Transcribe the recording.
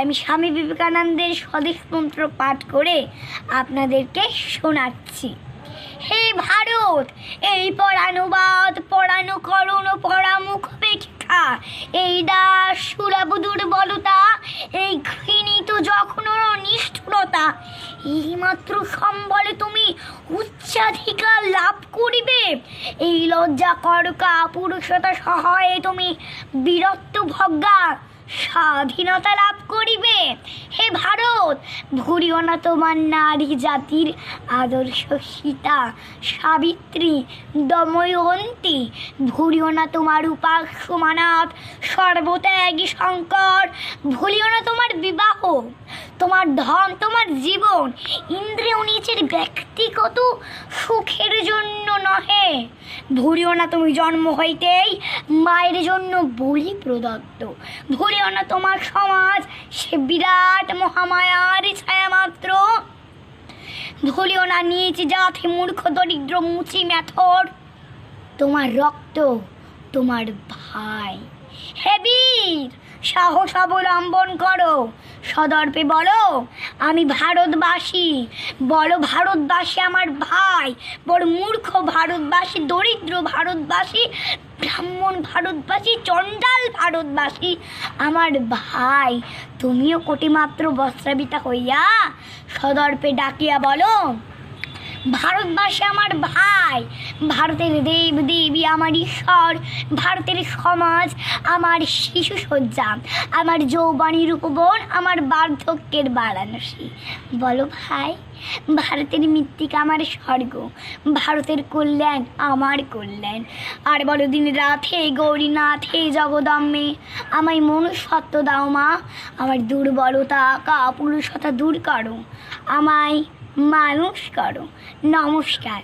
আমি স্বামী বিবেকানন্দের স্বদেশ মন্ত্র পাঠ করে আপনাদেরকে শোনাচ্ছি। হে ভারত, এই পরানুবাদ, পরানুকরণ পরামুখ বেঠিকা এই দাস, সুলভ দুর্বলতা, এই ঘৃণিত যখন নিষ্ঠুরতা এইমাত্র সম্বলে তুমি উচ্চাধিকার লাভ করিবে। এই লজ্জা করকা পুরুষতা সহায়ে তুমি বীরত্ব ভজ্ঞা স্বাধীনতা লাভ করিবে। হে ভারত, ভুলিও না তোমার নারী জাতির আদর্শ সীতা, সাবিত্রী, দময়ন্তী। ভুলিও না তোমার উপাস্য মানাত সর্বত্যাগী শঙ্কর। ভুলিও না তোমার বিবাহ, তোমার ধন, তোমার জীবন। ইন্দ্রিয় নিচের ব্যক্তিগত সুখের জন্য নহে। ভুলিও না তুমি জন্ম হইতেই মায়ের জন্য বলি প্রদত্ত। ভুলিও না তোমার সমাজ, সে বিরাট মহামায়ার ছায়া মাত্র ভুলিও না নিচ জাতি মূর্খ দরিদ্র মুচি ম্যাথর। তোমার রক্ত, তোমার ভাই। হে বীর, সাহস অবলম্বন করো। সদর্পে বলো, আমি ভারতবাসী। বলো, ভারতবাসী আমার ভাই। বড় মূর্খ ভারতবাসী, দরিদ্র ভারতবাসী, ব্রাহ্মণ ভারতবাসী, চণ্ডাল ভারতবাসী আমার ভাই। তুমিও কোটিমাত্র বস্ত্রাবিতা হইয়া সদর্পে ডাকিয়া বলো, ভারতবাসী আমার ভাই। ভারতের দেব দেবী আমার ঈশ্বর, ভারতের সমাজ আমার শিশু সজ্জা আমার যৌবনের উপবন আমার বার্ধক্যের বারাণসী। বলো ভাই, ভারতের মৃত্তিকা আমার স্বর্গ, ভারতের কল্যাণ আমার কল্যাণ। আর বলো দিন রাধে গৌরীনাথে জগদম্মে আমায় মনুষ্যত্ব দাও মা, আমার দুর্বলতা কাপুরুষতা দূর করো, আমায় মানুষ করো। নমস্কার।